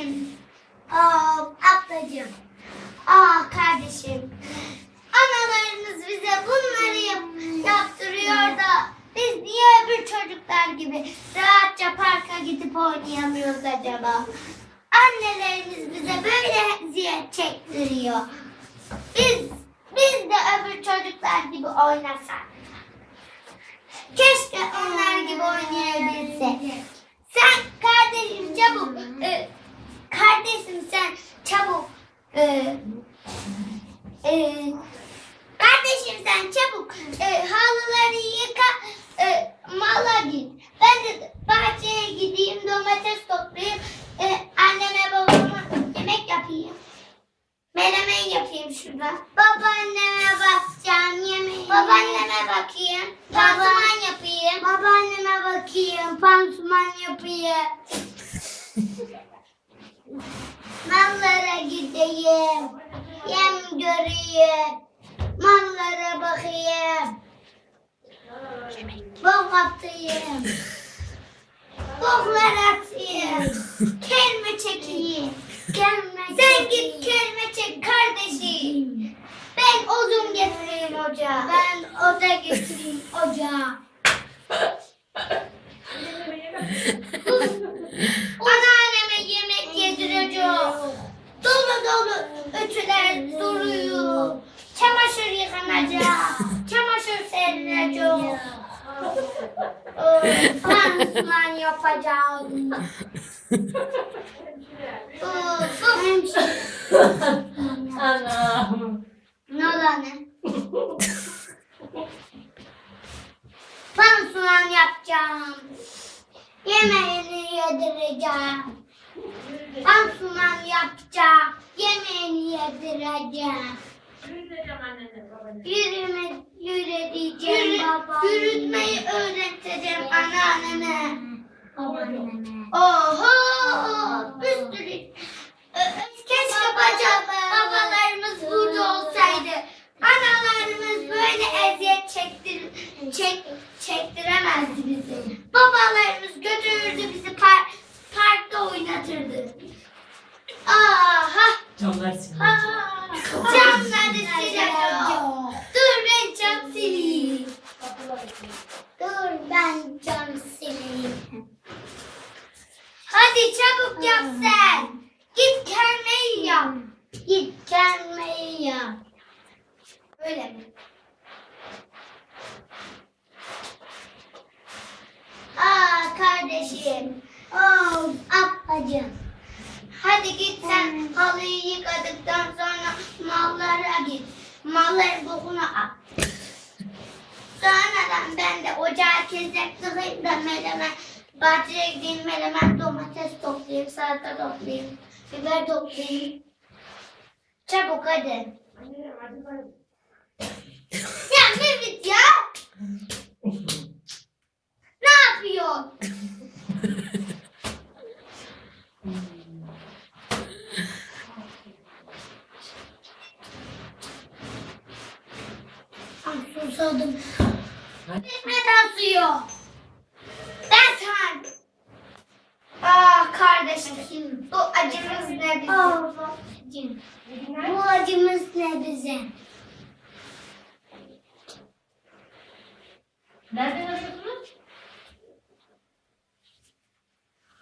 kardeşim. Aa, ablacığım. Aa kardeşim. Analarımız bize bunları yap yaptırıyor da biz niye öbür çocuklar gibi rahatça parka gidip oynayamıyoruz acaba? Annelerimiz bize böyle eziyet çektiriyor. Biz biz de öbür çocuklar gibi oynasak. Keşke onlar gibi oynayabilsek. Sen kardeşim çabuk. e, kardeşim sen çabuk. e, e, kardeşim sen çabuk. E, halıları yıka. E, mala git. Ben de bahçeye gideyim domates toplayayım. E, anneme babama yemek yapayım. Menemen yapayım şurada. Babaanneme bakacağım yemeği. Babaanneme bakayım. Pansuman yapayım. Babaanneme bakayım. Pansuman yapayım. Mallara gideyim. Yem göreyim. Mallara bakayım. Bok atayım. Boklar atayım. Kelme çekeyim. Kelme Sen git kelme çek kardeşim. Ben odun getireyim ocağa. Ben oda getireyim ocağa. Pansuman yapacağım. Anam. Ne oldu anne? Pansuman yapacağım. Yemeğini yedireceğim. Pansuman yapacağım. Yemeğini yedireceğim. Yürüyeceğim annene babanı. Yürüme, yürü diyeceğim baba. Yürütmeyi öğreteceğim anneanneme. Babaanneme. Oho! Bir sürü. Keşke babalarımız burada olsaydı. Analarımız böyle eziyet çektir, çek, Hadi çabuk yap sen. Git kermeyi yap. Git kermeyi yap. Öyle mi? Aa kardeşim. Oh ablacığım. Hadi git sen halıyı yıkadıktan sonra mallara git. Malların bokunu at. Sonradan ben de ocağı kesip tıkayım da menemen, bahçeye gideyim menemen domates toplayayım, salata toplayayım, biber toplayayım. Çabuk hadi. Ya Mehmet ya! Ne yapıyor? Ay susadım. Mehmet asıyor. Яночки, то один раз не бізе. Ну, один раз не бізе.